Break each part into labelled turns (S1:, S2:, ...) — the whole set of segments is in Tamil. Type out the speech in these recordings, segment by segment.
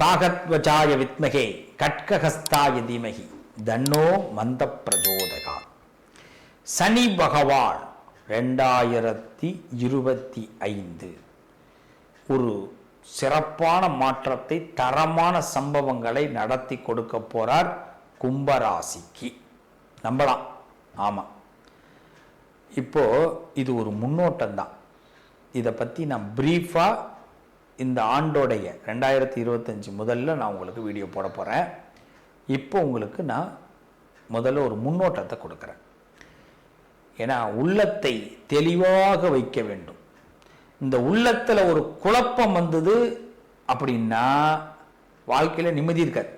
S1: காகத்வஜாய வித்மகே கட்கஹஸ்தாய தீமகி தன்னோ மந்த பிரஜோதகா சனி பகவான் ரெண்டாயிரத்தி இருபத்தி ஐந்து. ஒரு சிறப்பான மாற்றத்தை தரமான சம்பவங்களை நடத்தி கொடுக்க போறார் கும்பராசிக்கு. நம்பலாம். ஆமாம் இப்போ இது ஒரு முன்னோட்டம் தான் இதை பற்றி நான் ப்ரீஃபாக இந்த ஆண்டோடைய ரெண்டாயிரத்தி இருபத்தஞ்சி முதல்ல நான் உங்களுக்கு வீடியோ போட போகிறேன் இப்போ உங்களுக்கு நான் முதல்ல ஒரு முன்னோட்டத்தை கொடுக்குறேன். ஏன்னா உள்ளத்தை தெளிவாக வைக்க வேண்டும். இந்த உள்ளத்தில் ஒரு குழப்பம் வந்தது அப்படின்னா வாழ்க்கையில் நிம்மதி இருக்காது.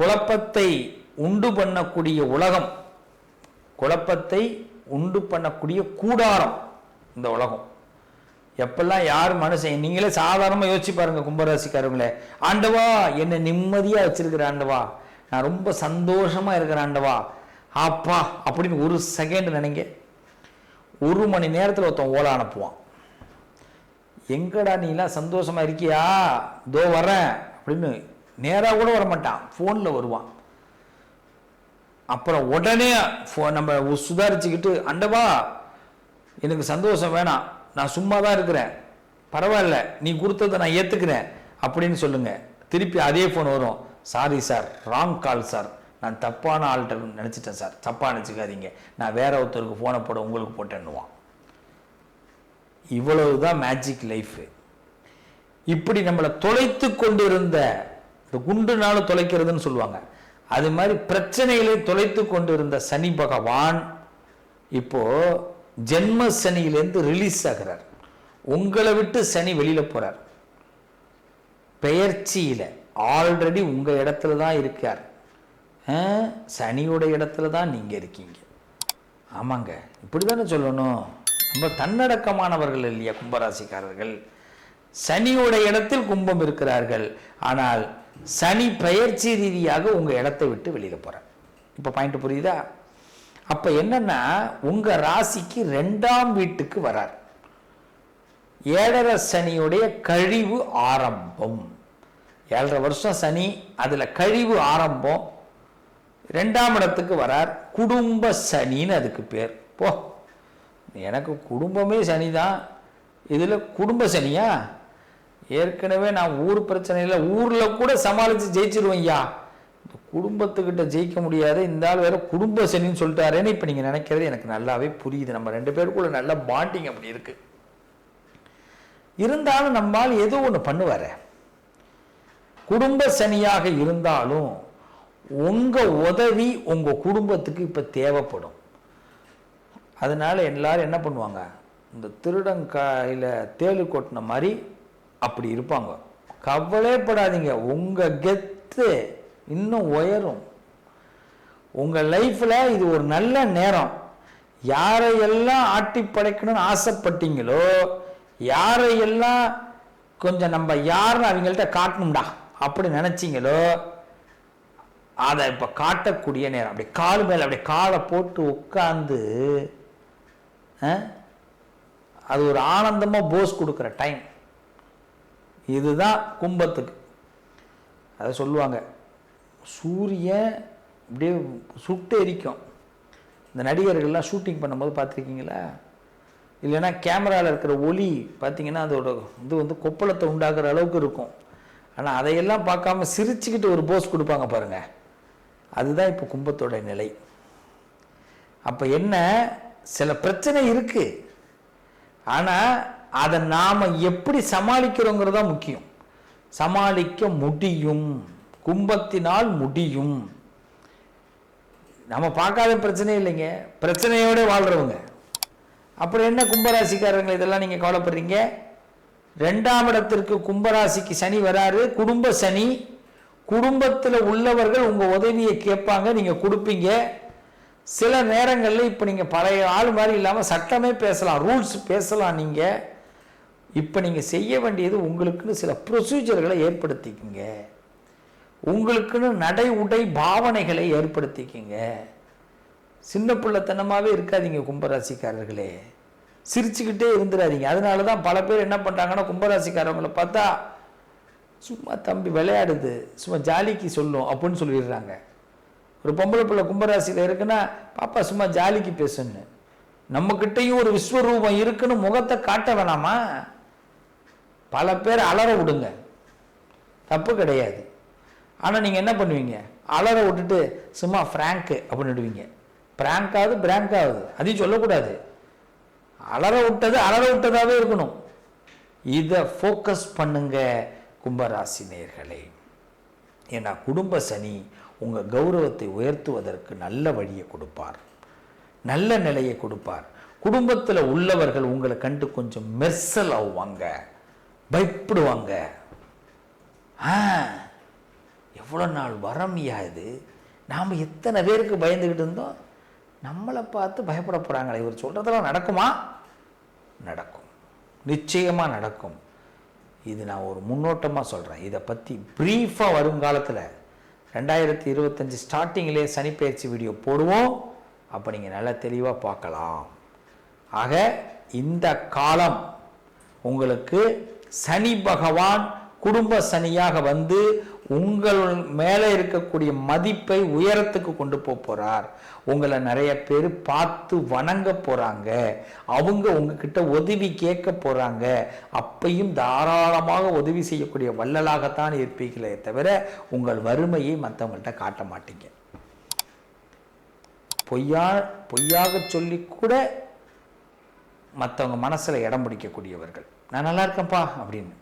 S1: குழப்பத்தை உண்டு பண்ணக்கூடிய உலகம் குழப்பத்தை உண்டு பண்ணக்கூடிய கூடாரம் இந்த உலகம். எப்பெல்லாம் யார் மனுஷன்? நீங்களே சாதாரணமாக யோசிச்சு பாருங்க கும்பராசிக்காரங்களே ஆண்டவா என்னை நிம்மதியாக வச்சிருக்கிற ஆண்டவா. நான் ரொம்ப சந்தோஷமா இருக்கிற ஆண்டவா. அப்பா அப்படின்னு ஒரு செகண்ட் நினைங்க. ஒரு மணி நேரத்தில் ஒருத்தன் ஓலை அனுப்புவான். எங்கடா நீலாம் சந்தோஷமா இருக்கியா? தோ வரேன் அப்படின்னு நேராக கூட வர மாட்டான் ஃபோனில் வருவான். அப்புறம் உடனே ஃபோ- நம்ம சுதாரிச்சுக்கிட்டு அண்டவா எனக்கு சந்தோஷம் வேணாம். நான் சும்மா தான் இருக்கிறேன். பரவாயில்ல நீ கொடுத்ததை நான் ஏற்றுக்கிறேன் அப்படின்னு சொல்லுங்க. திருப்பி அதே ஃபோன் வரும். Sorry sir wrong call sir நான் தப்பான ஆள்கிட்ட நினச்சிட்டேன் சார் தப்பாக நினச்சிக்காதீங்க. நான் வேற ஒருத்தருக்கு ஃபோனை போட உங்களுக்கு போட்டேன்னுவான். இவ்வளவு தான் மேஜிக் லைஃபு இப்படி நம்மளை தொலைத்து கொண்டிருந்த இந்த குண்டுனாலும் தொலைக்கிறதுன்னு சொல்லுவாங்க. அது மாதிரி பிரச்சனைகளை தொலைத்து கொண்டிருந்த சனி பகவான் இப்போது ஜென்ம சனியிலேருந்து ரிலீஸ் ஆகிறார். உங்களை விட்டு சனி வெளியில் போகிறார் பெயர்ச்சியில் ஆல்ரெடி உங்கள் இடத்துல தான் இருக்கார். ஆ, சனியோட இடத்துல தான் நீங்கள் இருக்கீங்க. ஆமாங்க. இப்படி தானே சொல்லணும். நம்ம தன்னடக்கமானவர்கள் இல்லையா கும்பராசிக்காரர்கள்? சனியோட இடத்தில் கும்பம் இருக்கிறார்கள். ஆனால் சனி பெயர்ச்சி ரீதியாக உங்கள் இடத்தை விட்டு வெளியில் போகிறார் இப்போ பாயிண்ட் புரியுதா? அப்ப என்னன்னா உங்க ராசிக்கு ரெண்டாம் வீட்டுக்கு வரார். ஏழரை சனியுடைய கழிவு ஆரம்பம். ஏழரை வருஷம் சனி அதுல கழிவு ஆரம்பம். ரெண்டாம் இடத்துக்கு வரார். குடும்ப சனின்னு அதுக்கு பேர். போ எனக்கு குடும்பமே சனி தான் இதில் குடும்ப சனியா? ஏற்கனவே நான் ஊர் பிரச்சனையில் ஊரில் கூட சமாளித்து ஜெயிச்சிருவேன் ஐயா குடும்பத்துக்கிட்ட ஜெயிக்க முடியாது இந்த ஆள் வேற குடும்ப சனின்னு சொல்லிட்டாரேன்னு இப்போ நீங்கள் நினைக்கிறது எனக்கு நல்லாவே புரியுது. நம்ம ரெண்டு பேருக்குள்ள நல்ல பாண்டிங் அப்படி இருக்கு. இருந்தாலும் நம்மால் ஏதோ ஒன்று பண்ணுவார்? குடும்ப சனியாக இருந்தாலும் உங்கள் உதவி உங்கள் குடும்பத்துக்கு இப்போ தேவைப்படும். அதனால் எல்லாரும் என்ன பண்ணுவாங்க? இந்த திருடங்காயில் தேளு கொட்டின மாதிரி அப்படி இருப்பாங்க. கவலைப்படாதீங்க. உங்கள் கெத்து இன்னும் உயரும். உங்கள் லைஃப்பில் இது ஒரு நல்ல நேரம். யாரையெல்லாம் ஆட்டி படைக்கணும்னு ஆசைப்பட்டீங்களோ யாரையெல்லாம் கொஞ்சம் நம்ம யாருன்னு அவங்கள்ட்ட காட்டணும்டா அப்படி நினச்சிங்களோ அதை இப்போ காட்டக்கூடிய நேரம். அப்படி கால் மேலே அப்படி காலை போட்டு உட்காந்து அது ஒரு ஆனந்தமாக போஸ் கொடுக்குற டைம் இதுதான் கும்பத்துக்கு. அதை சொல்லுவாங்க. சூரியன் அப்படியே சுட்டு எரிக்கும். இந்த நடிகர்கள்லாம் ஷூட்டிங் பண்ணும்போது பார்த்துருக்கீங்களா? இல்லைன்னா கேமராவில் இருக்கிற ஒளி பார்த்தீங்கன்னா அதோட இது வந்து கொப்பளத்தை உண்டாக்குற அளவுக்கு இருக்கும். ஆனால் அதையெல்லாம் பார்க்காம சிரிச்சுக்கிட்டு ஒரு போஸ் கொடுப்பாங்க பாருங்கள் அதுதான் இப்போ கும்பத்தோட நிலை. அப்போ என்ன? சில பிரச்சனை இருக்குது ஆனால் அதை நாம் எப்படி சமாளிக்கிறோங்கிறது தான் முக்கியம். சமாளிக்க முடியும். கும்பத்தினால் முடியும். நம்ம பார்க்காத பிரச்சனை இல்லைங்க. பிரச்சனையோட வாழ்றவங்க. அப்புறம் என்ன கும்பராசிக்காரங்க இதெல்லாம் நீங்கள் கவலைப்படுறீங்க? ரெண்டாம் இடத்திற்கு கும்பராசிக்கு சனி வராரு. குடும்ப சனி. குடும்பத்தில் உள்ளவர்கள் உங்கள் உதவியை கேட்பாங்க நீங்கள் கொடுப்பீங்க. சில நேரங்களில் இப்போ நீங்கள் பழைய ஆள் மாதிரி இல்லாமல் சட்டமே பேசலாம் ரூல்ஸ் பேசலாம் நீங்கள் இப்போ நீங்கள் செய்ய வேண்டியது உங்களுக்குன்னு சில ப்ரொசீஜர்களை ஏற்படுத்திக்கங்க. உங்களுக்குன்னு நடை உடை பாவனைகளை ஏற்படுத்திக்கங்க. சின்ன பிள்ளைத்தனமாகவே இருக்காதீங்க கும்பராசிக்காரர்களே. சிரிச்சுக்கிட்டே இருந்துடாதீங்க அதனால தான் பல பேர் என்ன பண்ணுறாங்கன்னா கும்பராசிக்காரவங்களை பார்த்தா சும்மா தம்பி விளையாடுது. சும்மா ஜாலிக்கு சொல்லும் அப்படின்னு சொல்லிடுறாங்க. ஒரு பொம்பளை பிள்ளை கும்பராசியில் இருக்குன்னா பாப்பா சும்மா ஜாலிக்கு பேசுன்னு. நம்மக்கிட்டையும் ஒரு விஸ்வரூபம் இருக்குன்னு முகத்தை காட்ட வேணாமா? பல பேர் அலற விடுங்க. தப்பு கிடையாது. ஆனால் நீங்கள் என்ன பண்ணுவீங்க? அலற விட்டுட்டு சும்மா ஃப்ராங்க்கு அப்படின்னு விடுவீங்க. பிராங்க் ஆகுது அதையும் சொல்லக்கூடாது. அலற விட்டது அலற விட்டதாகவே இருக்கணும். இதை ஃபோக்கஸ் பண்ணுங்க கும்பராசி நேர்களே ஏன்னா குடும்ப சனி உங்கள் கௌரவத்தை உயர்த்துவதற்கு நல்ல வழியை கொடுப்பார். நல்ல நிலையை கொடுப்பார். குடும்பத்தில் உள்ளவர்கள் உங்களை கண்டு கொஞ்சம் மெர்சல் ஆகுவாங்க. பயப்படுவாங்க. ஆ. எவ்வளோ நாள் வரமியா இது? நாம் எத்தனை பேருக்கு பயந்துக்கிட்டு இருந்தோம்? நம்மளை பார்த்து பயப்பட போகிறாங்களே இவர் சொல்கிறதெல்லாம் நடக்குமா? நடக்கும். நிச்சயமாக நடக்கும். இது நான் ஒரு முன்னோட்டமாக சொல்கிறேன் இதை பற்றி ப்ரீஃபாக வருங்காலத்தில் ரெண்டாயிரத்தி இருபத்தஞ்சி ஸ்டார்டிங்கிலே சனிப்பயிற்சி வீடியோ போடுவோம். அப்போ நீங்கள் நல்லா தெளிவாக பார்க்கலாம். ஆக இந்த காலம் உங்களுக்கு சனி பகவான் குடும்ப சனியாக வந்து உங்கள் மேலே இருக்கக்கூடிய மதிப்பை உயரத்துக்கு கொண்டு போக போறார். உங்களை நிறைய பேர் பார்த்து வணங்க போறாங்க. அவங்க உங்ககிட்ட உதவி கேட்க போறாங்க. அப்பையும் தாராளமாக உதவி செய்யக்கூடிய வள்ளலாகத்தான் இருப்பீங்களே தவிர உங்கள் வறுமையை மற்றவங்கள்ட்ட காட்ட மாட்டீங்க. பொய்யா பொய்யாக சொல்லி கூட மற்றவங்க மனசில் இடம் பிடிக்கக்கூடியவர்கள். நான் நல்லா இருக்கேன்ப்பா அப்படின்னு.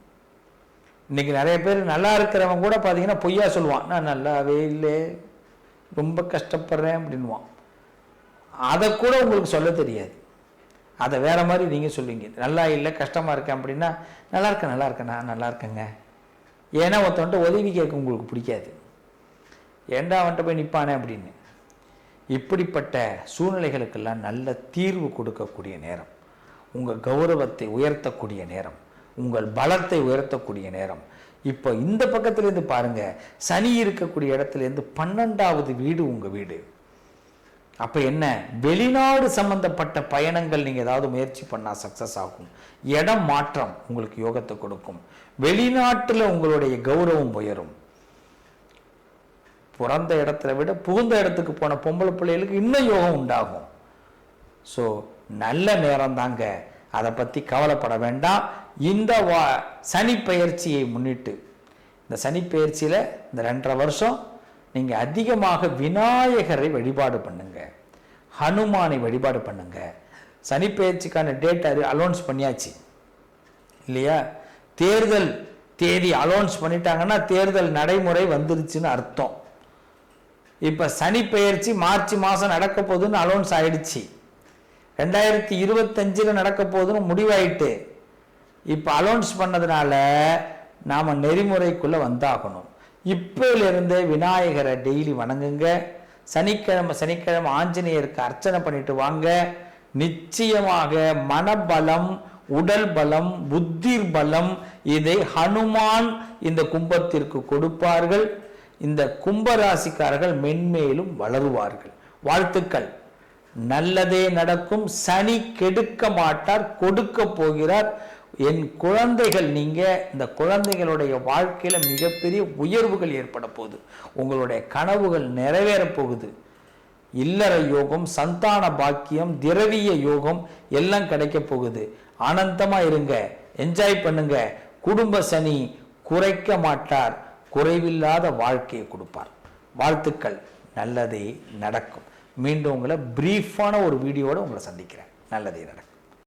S1: இன்னைக்கு நிறைய பேர் நல்லா இருக்கிறவன் கூட பார்த்தீங்கன்னா பொய்யா சொல்லுவான். நான் நல்லாவே இல்லை. ரொம்ப கஷ்டப்படுறேன் அப்படின்வான் அதை கூட உங்களுக்கு சொல்ல தெரியாது. அதை வேற மாதிரி நீங்கள் சொல்லுவீங்க. நல்லா இல்லை. கஷ்டமாக இருக்கேன் அப்படின்னா நல்லா இருக்கேன் நல்லா இருக்கேன். நான் நல்லா இருக்கேங்க. ஏன்னா ஒருத்தவன்ட்ட உதவி கேட்க உங்களுக்கு பிடிக்காது. ஏண்டா அவன்கிட்ட போய் நிற்பானே அப்படின்னு. இப்படிப்பட்ட சூழ்நிலைகளுக்கெல்லாம் நல்ல தீர்வு கொடுக்கக்கூடிய நேரம். உங்கள் கௌரவத்தை உயர்த்தக்கூடிய நேரம். உங்கள் பலத்தை உயர்த்தக்கூடிய நேரம். இப்போ இந்த பக்கத்துலேருந்து பாருங்க சனி இருக்கக்கூடிய இடத்துலேருந்து பன்னெண்டாவது வீடு உங்கள் வீடு. அப்போ என்ன? வெளிநாடு சம்பந்தப்பட்ட பயணங்கள் நீங்கள் ஏதாவது முயற்சி பண்ணால் சக்ஸஸ் ஆகும். இடம் மாற்றம் உங்களுக்கு யோகத்தை கொடுக்கும். வெளிநாட்டில் உங்களுடைய கௌரவம் உயரும். பிறந்த இடத்துல விட புகுந்த இடத்துக்கு போன பொம்பளை பிள்ளைகளுக்கு இன்னும் யோகம் உண்டாகும். ஸோ நல்ல நேரம் தாங்க. அதை பற்றி கவலைப்பட வேண்டாம். இந்த வா சனிப்பெயர்ச்சியை முன்னிட்டு இந்த சனிப்பெயர்ச்சியில் இந்த ரெண்டரை வருஷம் நீங்கள் அதிகமாக விநாயகரை வழிபாடு பண்ணுங்க. ஹனுமானை வழிபாடு பண்ணுங்க. சனிப்பெயர்ச்சிக்கான டேட் அது அலௌன்ஸ் பண்ணியாச்சு. இல்லையா? தேர்தல் தேதி அலௌன்ஸ் பண்ணிட்டாங்கன்னா தேர்தல் நடைமுறை வந்துருச்சுன்னு அர்த்தம். இப்போ சனி பெயர்ச்சி மார்ச் மாதம் நடக்க போகுதுன்னு அலௌன்ஸ் ஆயிடுச்சு. ரெண்டாயிரத்தி இருபத்தஞ்சில் நடக்க போகுதுன்னு முடிவாயிட்டு இப்போ அலௌன்ஸ் பண்ணதுனால நாம் நெறிமுறைக்குள்ளே வந்தாகணும். இப்போலேருந்தே விநாயகரை டெய்லி வணங்குங்க. சனிக்கிழமை சனிக்கிழமை ஆஞ்சநேயருக்கு அர்ச்சனை பண்ணிட்டு வாங்க. நிச்சயமாக மனபலம் உடல் பலம் புத்திர் பலம் இதை ஹனுமான் இந்த கும்பத்திற்கு கொடுப்பார்கள். இந்த கும்பராசிக்காரர்கள் மென்மேலும் வளருவார்கள். வாழ்த்துக்கள். நல்லதே நடக்கும். சனி கெடுக்க மாட்டார் கொடுக்க போகிறார். என் குழந்தைகள் நீங்கள் இந்த குழந்தைகளுடைய வாழ்க்கையில் மிகப்பெரிய உயர்வுகள் ஏற்பட போகுது. உங்களுடைய கனவுகள் நிறைவேற போகுது. இல்லற யோகம் சந்தான பாக்கியம் திரவிய யோகம் எல்லாம் கிடைக்க போகுது. ஆனந்தமாக இருங்க என்ஜாய் பண்ணுங்க. குடும்ப சனி குறைக்க மாட்டார். குறைவில்லாத வாழ்க்கையை கொடுப்பார். வாழ்த்துக்கள். நல்லதே நடக்கும். மீண்டும் உங்களை பிரீஃபான ஒரு வீடியோட உங்களை சந்திக்கிறேன். நல்லதே நடக்கும்.